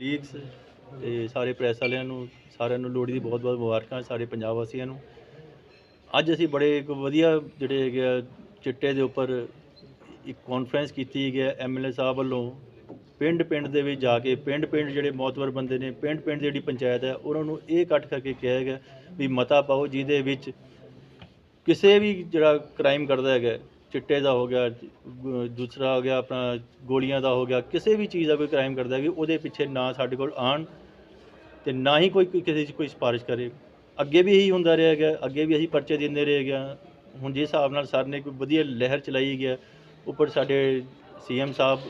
Leagues ਤੇ ਸਾਰੇ press ਵਾਲਿਆਂ ਨੂੰ, ਸਾਰਿਆਂ ਨੂੰ ਲੋਹੜੀ ਦੀ ਬਹੁਤ-ਬਹੁਤ ਮੁਬਾਰਕਾਂ ਸਾਰੇ ਪੰਜਾਬ ਵਾਸੀਆਂ ਨੂੰ। ਅੱਜ ਅਸੀਂ ਬੜੇ ਇੱਕ ਵਧੀਆ ਜਿਹੜੇ ਹੈਗੇ ਆ ਚਿੱਟੇ ਦੇ ਉੱਪਰ ਇੱਕ ਕਾਨਫਰੰਸ ਕੀਤੀ ਗਈ ਹੈ ਐਮਐਲਏ ਸਾਹਿਬ ਵੱਲੋਂ। ਪਿੰਡ ਪਿੰਡ ਦੇ ਵਿੱਚ ਜਾ ਕੇ, ਪਿੰਡ ਪਿੰਡ ਜਿਹੜੇ ਮੌਤਵਰ ਬੰਦੇ ਨੇ, ਪਿੰਡ ਪਿੰਡ ਜਿਹੜੀ ਪੰਚਾਇਤ ਹੈ, ਉਹਨਾਂ ਨੂੰ ਇਹ ਇਕੱਠ ਕਰਕੇ ਕਿਹਾ ਗਿਆ ਵੀ ਮਤਾ ਪਾਓ, ਜਿਹਦੇ ਵਿੱਚ ਕਿਸੇ ਵੀ ਜਿਹੜਾ ਕ੍ਰਾਈਮ ਕਰਦਾ ਹੈਗਾ ਚਿੱਟੇ ਦਾ ਹੋ ਗਿਆ ਦੂਸਰਾ ਹੋ ਗਿਆ ਆਪਣਾ ਗੋਲੀਆਂ ਦਾ ਹੋ ਗਿਆ ਕਿਸੇ ਵੀ ਚੀਜ਼ ਦਾ ਕੋਈ ਕ੍ਰਾਈਮ ਕਰਦਾ ਹੈ ਉਹਦੇ ਪਿੱਛੇ ਨਾ ਸਾਡੇ ਕੋਲ ਆਣ ਤੇ ਨਾ ਹੀ ਕੋਈ ਕਿਸੇ 'ਚ ਕੋਈ ਸਿਫਾਰਿਸ਼ ਕਰੇ। ਅੱਗੇ ਵੀ ਇਹੀ ਹੁੰਦਾ ਰਿਹਾ ਗਿਆ ਅੱਗੇ ਵੀ ਅਸੀਂ ਪਰਚੇ ਦਿੰਦੇ ਰਹੇ ਗਿਆ। ਹੁਣ ਜਿਸ ਹਿਸਾਬ ਨਾਲ ਸਰ ਨੇ ਕੋਈ ਵਧੀਆ ਲਹਿਰ ਚਲਾਈ ਗਿਆ ਉੱਪਰ ਸਾਡੇ ਸੀਐਮ ਸਾਹਿਬ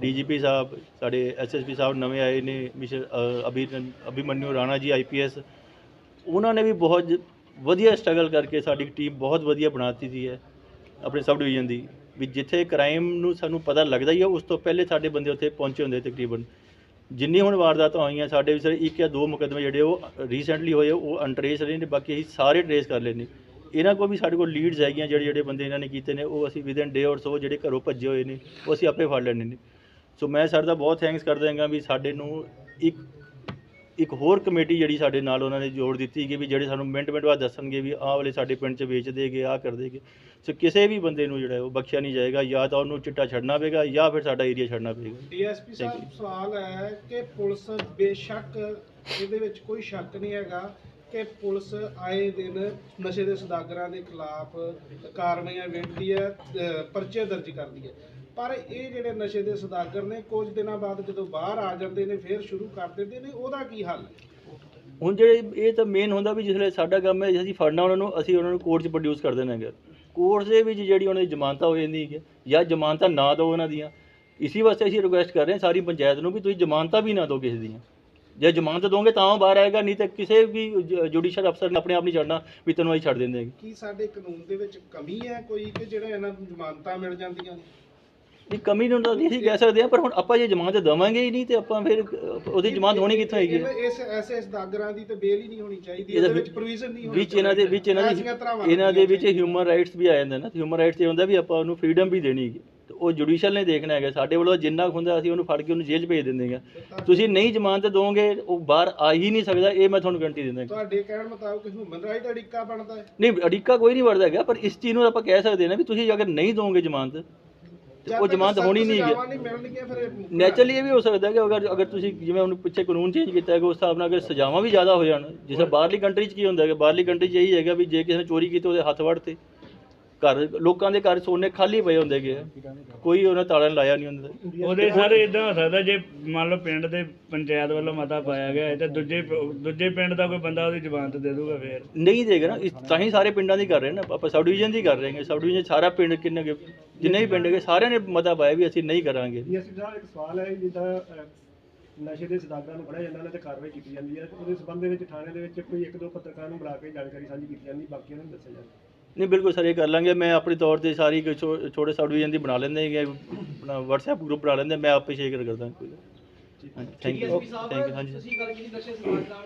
ਡੀਜੀਪੀ ਸਾਹਿਬ ਸਾਡੇ ਐਸਐਸਪੀ ਸਾਹਿਬ ਨਵੇਂ ਆਏ ਨੇ ਮਿਸਟਰ ਅ, ਅਭੀ ਅਭਿਮਨਿਊ ਰਾਣਾ ਜੀ ਆਈਪੀਐਸ ਉਹਨਾਂ ਨੇ ਵੀ ਬਹੁਤ ਵਧੀਆ ਸਟਰਗਲ ਕਰਕੇ ਸਾਡੀ ਟੀਮ ਬਹੁਤ ਵਧੀਆ ਬਣਾਤੀ ਦੀ ਹੈ। ਆਪਣੇ ਸਬ ਡਿਵੀਜ਼ਨ ਦੀ, ਵੀ ਜਿੱਥੇ ਕ੍ਰਾਈਮ ਨੂੰ ਸਾਨੂੰ ਪਤਾ ਲੱਗਦਾ ਹੀ ਹੈ ਉਸ ਤੋਂ ਪਹਿਲੇ ਸਾਡੇ ਬੰਦੇ ਉੱਥੇ ਪਹੁੰਚੇ ਹੁੰਦੇ ਤਕਰੀਬਨ। ਜਿੰਨੀ ਹੁਣ ਵਾਰਦਾਤਾਂ ਹੋਈਆਂ, ਸਾਡੇ ਵੀ ਸਰ ਇੱਕ ਜਾਂ ਦੋ ਮੁਕੱਦਮੇ ਜਿਹੜੇ ਉਹ ਰੀਸੈਂਟਲੀ ਹੋਏ, ਉਹ ਅਨਟਰੇਸ ਰਹੇ ਨੇ, ਬਾਕੀ ਅਸੀਂ ਸਾਰੇ ਟਰੇਸ ਕਰ ਲਏ ਇਹਨਾਂ ਕੋਲ ਵੀ ਸਾਡੇ ਕੋਲ ਲੀਡਸ ਹੈਗੀਆਂ, ਜਿਹੜੇ ਜਿਹੜੇ ਬੰਦੇ ਇਹਨਾਂ ਨੇ ਕੀਤੇ ਨੇ, ਉਹ ਅਸੀਂ ਵਿਦਨ ਡੇ ਔਰ ਸੋ ਜਿਹੜੇ ਘਰੋਂ ਭੱਜੇ ਹੋਏ ਨੇ, ਉਹ ਅਸੀਂ ਆਪੇ ਫੜ ਲੈਣੇ ਨੇ। ਸੋ ਮੈਂ ਸਰ ਦਾ ਬਹੁਤ ਥੈਂਕਸ ਕਰਦਾ ਹਾਂਗਾ ਵੀ ਸਾਡੇ ਨੂੰ ਇੱਕ ਇੱਕ ਹੋਰ ਕਮੇਟੀ ਜਿਹੜੀ ਸਾਡੇ ਨਾਲ ਉਹਨਾਂ ਨੇ ਜੋੜ ਦਿੱਤੀ ਕਿ ਵੀ ਜਿਹੜੇ ਸਾਨੂੰ ਮਿੰਟ ਮਿੰਟ ਬਾਅਦ ਦੱਸਣਗੇ ਵੀ ਆਹ ਵਾਲੇ ਸਾਡੇ ਪਿੰਡ 'ਚ ਵੇਚ ਦੇਗੇ ਆਹ ਕਰ ਦੇਗੇ ਸੋ ਕਿਸੇ ਵੀ ਬੰਦੇ ਨੂੰ ਜਿਹੜਾ ਉਹ ਬਖਸ਼ਿਆ ਨਹੀਂ ਜਾਏਗਾ ਜਾਂ ਤਾਂ ਉਹਨੂੰ ਚਿੱਟਾ ਛੱਡਣਾ ਪਏਗਾ ਜਾਂ ਫਿਰ ਸਾਡਾ ਏਰੀਆ ਛੱਡਣਾ ਪਏਗਾ। ਡੀਐਸਪੀ ਸਾਹਿਬ ਸਵਾਲ ਹੈ ਕਿ ਪੁਲਿਸ ਬੇਸ਼ੱਕ ਇਹਦੇ ਵਿੱਚ ਕੋਈ ਸ਼ੱਕ ਨਹੀਂ ਹੈਗਾ ਕਿ ਪੁਲਿਸ ਆਏ ਦਿਨ ਨਸ਼ੇ ਦੇ ਸਦਾਗਰਾਂ ਦੇ ਖਿਲਾਫ ਕਾਰਵਾਈਆਂ ਵੇਖਦੀ ਹੈ ਪਰਚੇ ਦਰਜ ਕਰਦੀ ਹੈ। ਪਰ ਇਹ ਜਿਹੜੇ ਨਸ਼ੇ ਦੇ ਸਦਾਗਰ ਨੇ ਕੁਝ ਦਿਨਾਂ ਬਾਅਦ ਜਦੋਂ ਬਾਹਰ ਆ ਜਾਂਦੇ ਨੇ ਫਿਰ ਸ਼ੁਰੂ ਕਰ ਦਿੰਦੇ ਨੇ ਉਹਦਾ ਕੀ ਹੱਲ ਹੈ? ਹੁਣ ਜਿਹੜੇ ਇਹ ਤਾਂ ਮੇਨ ਹੁੰਦਾ ਵੀ ਜਿਸਲੇ ਸਾਡਾ ਕੰਮ ਹੈ ਅਸੀਂ ਫੜਨਾ ਉਹਨਾਂ ਨੂੰ ਅਸੀਂ ਉਹਨਾਂ ਨੂੰ ਕੋਰਟ 'ਚ ਪ੍ਰੋਡਿਊਸ ਕਰ ਦੇਣਾ ਹੈਗਾ। ਕੋਰਟ ਦੇ ਵਿੱਚ ਜਿਹੜੀ ਉਹਨਾਂ ਦੀ ਜ਼ਮਾਨਤਾਂ ਹੋ ਜਾਂਦੀ ਹੈ ਜਾਂ ਜ਼ਮਾਨਤਾਂ ਨਾ ਦਿਓ ਉਹਨਾਂ ਦੀਆਂ ਇਸੇ ਵਾਸਤੇ ਅਸੀਂ ਰਿਕੁਐਸਟ ਕਰ ਰਹੇ ਹਾਂ ਸਾਰੀ ਪੰਚਾਇਤ ਨੂੰ ਵੀ ਤੁਸੀਂ ਜ਼ਮਾਨਤਾਂ ਵੀ ਨਾ ਦਿਓ ਕਿਸੇ ਦੀਆਂ। ਜੇ ਜ਼ਮਾਨਤ ਦੋਗੇ ਤਾਂ ਉਹ ਬਾਹਰ ਆਏਗਾ ਨਹੀਂ ਤਾਂ ਕਿਸੇ ਵੀ ਜੁਡੀਸ਼ੀਅਲ ਅਫਸਰ ਨੇ ਆਪਣੇ ਆਪ ਨਹੀਂ ਛੱਡਣਾ ਵੀ ਤੈਨੂੰ ਅਸੀਂ ਛੱਡ ਦਿੰਦੇ ਹੈਗੇ। ਕੀ ਸਾਡੇ ਕਾਨੂੰਨ ਦੇ ਵਿੱਚ ਕਮੀ ਹੈ ਕੋਈ ਕਿ ਜਿਹੜਾ ਇਹਨਾਂ ਨੂੰ ਜ਼ਮਾਨਤਾਂ ਮਿਲ ਜਾਂਦੀਆਂ ਨੇ? ਵੀ ਕਮੀ ਨੂੰ ਤਾਂ ਨਹੀਂ ਅਸੀਂ ਕਹਿ ਸਕਦੇ ਹਾਂ ਪਰ ਹੁਣ ਆਪਾਂ ਜੇ ਜ਼ਮਾਨਤ ਦੇਵਾਂਗੇ ਹੀ ਨਹੀਂ ਤੇ ਆਪਾਂ ਫਿਰ ਉਹਦੀ ਜ਼ਮਾਨਤ ਹੋਣੀ ਕਿੱਥੋਂ ਹੈਗੀ ਹੈ? ਇਸ ਐਸੇ ਸਦਾਗਰਾਂ ਦੀ ਤੇ ਬੇਲ ਹੀ ਨਹੀਂ ਹੋਣੀ ਚਾਹੀਦੀ ਇਹਦਾ ਵਿੱਚ ਪ੍ਰੋਵੀਜ਼ਨ ਨਹੀਂ ਹੋਣੀ ਵਿੱਚ ਇਹਨਾਂ ਦੇ ਵਿੱਚ ਇਹਨਾਂ ਦੀ ਇਹਨਾਂ ਦੇ ਵਿੱਚ ਹਿਊਮਨ ਰਾਈਟਸ ਵੀ ਆ ਜਾਂਦੇ ਨਾ। ਹਿਊਮਨ ਰਾਈਟਸ ਇਹ ਹੁੰਦਾ ਵੀ ਆਪਾਂ ਉਹਨੂੰ ਫਰੀडम ਵੀ ਦੇਣੀ ਹੈ ਤੇ ਉਹ ਜੁਡੀਸ਼ੀਅਲ ਨੇ ਦੇਖਣਾ ਹੈਗਾ। ਸਾਡੇ ਵੱਲੋਂ ਜਿੰਨਾ ਹੁੰਦਾ ਅਸੀਂ ਉਹਨੂੰ ਫੜ ਕੇ ਉਹਨੂੰ ਜੇਲ੍ਹ ਭੇਜ ਦਿੰਦੇ ਹਾਂ ਤੁਸੀਂ ਨਹੀਂ ਜ਼ਮਾਨਤ ਦੋਗੇ ਉਹ ਬਾਹਰ ਆ ਹੀ ਨਹੀਂ ਸਕਦਾ ਇਹ ਮੈਂ ਤੁਹਾਨੂੰ ਗਰੰਟੀ ਦਿੰਦਾ ਤੁਹਾਡੇ ਕਹਿਣ ਮੁਤਾਬਕ ਹਿਊਮਨ ਰਾਈਟ ਅੜਿੱਕਾ ਬਣਦਾ ਹੈ? ਨਹੀਂ ਅੜਿੱਕਾ ਕੋਈ ਨਹੀਂ ਵੜਦਾ ਹੈਗਾ ਪਰ ਇਸ ਚੀਜ਼ ਨੂੰ ਆਪਾਂ ਕਹਿ ਸਕਦੇ ਹਾਂ ਨਾ ਵੀ ਤੁਸੀਂ ਅਗਰ ਨਹੀਂ ਦੋਗੇ ਜ਼ਮਾਨਤ ਤੇ ਉਹ ਜ਼ਮਾਨਤ ਹੋਣੀ ਨਹੀਂ ਸਜ਼ਾਵਾਂ ਹੈ ਨਹੀਂ ਮਿਲਣਗੀਆਂ ਫਿਰ ਇਹ- ਨੈਚੁਰਲੀ ਇਹ ਵੀ ਹੋ ਸਕਦਾ ਕਿ ਅਗਰ ਅਗਰ ਤੁਸੀਂ ਜਿਵੇਂ ਹੁਣ ਪਿੱਛੇ ਕਾਨੂੰਨ ਚੇਂਜ ਕੀਤਾ ਹੈ ਕਿ ਉਸ ਹਿਸਾਬ ਨਾਲ ਅਗਰ ਸਜ਼ਾਵਾਂ ਵੀ ਜ਼ਿਆਦਾ ਹੋ ਜਾਣ ਜਿਵੇਂ ਬਾਹਰਲੀ ਕੰਟਰੀ 'ਚ ਕੀ ਹੁੰਦਾ ਹੈ ਕਿ ਬਾਹਰਲੀ ਕੰਟਰੀ 'ਚ ਇਹੀ ਹੈਗਾ ਵੀ ਜੇ ਕਿਸੇ ਨੇ ਚੋਰੀ ਕੀਤੀ ਉਹਦੇ ਹੱਥ ਵੜ ਤੇ ਘਰ ਲੋਕਾਂ ਦੇ ਘਰ ਸੋਨੇ ਖਾਲੀ ਪਏ ਹੁੰਦੇ ਆ। ਕੋਈ ਉਹਨਾਂ ਤਾਲਾ ਨੀ ਲਾਇਆ ਨਹੀਂ ਹੁੰਦਾ ਉਹਦੇ ਸਾਰੇ ਇਦਾਂ ਹੋ ਸਕਦਾ ਜੇ ਮੰਨ ਲਓ ਪਿੰਡ ਦੇ ਪੰਚਾਇਤ ਵੱਲੋਂ ਮਤਾ ਪਾਇਆ ਗਿਆ ਹੈ ਤੇ ਦੂਜੇ ਦੂਜੇ ਪਿੰਡ ਦਾ ਕੋਈ ਬੰਦਾ ਉਹਦੀ ਜ਼ਮਾਨਤ ਦੇ ਦੂਗਾ ਫੇਰ। ਨਹੀਂ ਦੇਗਾ ਨਾ ਇਸ- ਤਾਂ ਹੀ ਸਾਰੇ ਪਿੰਡਾਂ ਦੀ ਕਰ ਰਹੇ ਨਾ ਆਪਾਂ ਸਬ ਡਿਵੀਜ਼ਨ ਦੀ ਕਰ ਰਹੇ ਹਾਂ ਸਬ ਡਿਵੀਜ਼ਨ ਸਾਰਾ ਪਿੰਡ ਕਿੰਨੇ ਕੁ- ਜਿੰਨੇ ਵੀ ਪਿੰਡ ਹੈਗੇ ਸਾਰਿਆਂ ਨੇ ਮਤਾ ਪਾਇਆ ਵੀ ਅਸੀਂ ਨਹੀਂ ਕਰਾਂਗੇ। ਡੀਐਸਪੀ ਸਾਹਿਬ ਇੱਕ ਸਵਾਲ ਹੈ ਜਿੱਦਾਂ ਅਹ, ਨਸ਼ੇ ਦੇ ਸਦਾਗਰਾਂ ਨੂੰ ਫੜਿਆ ਜਾਂਦਾ ਉਹਨਾਂ ਤੇ ਕਾਰਵਾਈ ਕੀਤੀ ਜਾਂਦੀ ਹੈ ਉਹਦੇ ਸਬੰਧ ਦੇ ਵਿੱਚ ਥਾਣੇ ਦੇ ਵਿੱਚ ਕੋਈ ਇੱਕ ਦੋ ਪੱਤਰਕਾਰਾਂ ਨੂੰ ਬੁਲਾ ਕੇ ਜਾਣਕਾਰੀ ਸਾਂਝੀ ਕੀਤੀ ਜਾਂਦੀ ਬਾਕੀ ਉਹਨਾਂ ਨੂੰ ਦੱਸਿਆ ਜਾਂਦਾ। ਨਹੀਂ ਬਿਲਕੁਲ ਸਰ ਇਹ ਕਰ ਲਾਂਗੇ। ਮੈਂ ਆਪਣੀ ਤੌਰ ਤੇ ਸਾਰੀ ਕੋਈ ਛੋ- ਛੋਟੇ ਸਬ ਡਿਵੀਜ਼ਨ ਦੀ ਬਣਾ ਲੈਂਦੇ ਹੈਗੇ ਆਪਣਾ WhatsApp ਗਰੁੱਪ ਬਣਾ ਲੈਂਦੇ ਮੈਂ ਆਪੇ ਸ਼ੇਅਰ ਕਰਦਾ ਕੋਈ ਹਾਂਜੀ ਥੈਂਕ ਯੂ ਥੈਂਕ ਯੂ ਹਾਂਜੀ। sir।